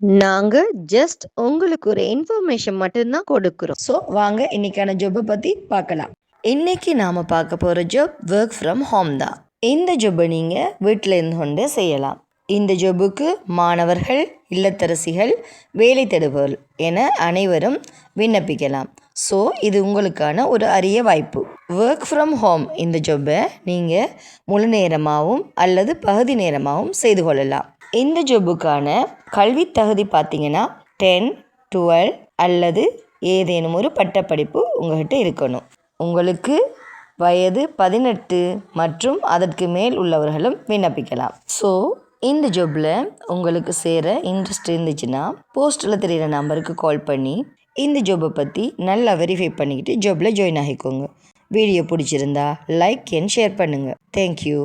நாங்க ஜஸ்ட் உங்களுக்கு ஒரு இன்ஃபர்மேஷன் மட்டும்தான் கொடுக்குறோம். ஸோ வாங்க இன்னைக்கான ஜொப்பை பத்தி பார்க்கலாம். இன்னைக்கு நாம பார்க்க போற ஜாப் ஒர்க் ஃப்ரம் ஹோம் தான். இந்த ஜொப்பை நீங்க வீட்டில் இருந்து கொண்டு செய்யலாம். இந்த ஜொபுக்கு மாணவர்கள் இல்லத்தரசிகள் வேலை தேடுபவர்கள் என அனைவரும் விண்ணப்பிக்கலாம். ஸோ இது உங்களுக்கான ஒரு அரிய வாய்ப்பு. ஒர்க் ஃப்ரம் ஹோம் இந்த ஜொப்பை நீங்கள் முழு நேரமாகவும் அல்லது பகுதி நேரமாகவும் செய்து கொள்ளலாம். இந்த ஜாபுக்கான கல்வி தகுதி பார்த்தீங்கன்னா டென் டுவெல் அல்லது ஏதேனும் ஒரு பட்டப்படிப்பு உங்கள்கிட்ட இருக்கணும். உங்களுக்கு வயது பதினெட்டு மற்றும் அதற்கு மேல் உள்ளவர்களும் விண்ணப்பிக்கலாம். ஸோ இந்த ஜாப்பில் உங்களுக்கு சேர இன்ட்ரெஸ்ட் இருந்துச்சுன்னா போஸ்ட்டில் தெரிகிற நம்பருக்கு கால் பண்ணி இந்த ஜாப்பை பற்றி நல்லா வெரிஃபை பண்ணிக்கிட்டு ஜாப்பில் ஜாயின் ஆகிக்கோங்க. வீடியோ பிடிச்சிருந்தா லைக் அண்ட் ஷேர் பண்ணுங்கள் தேங்க்யூ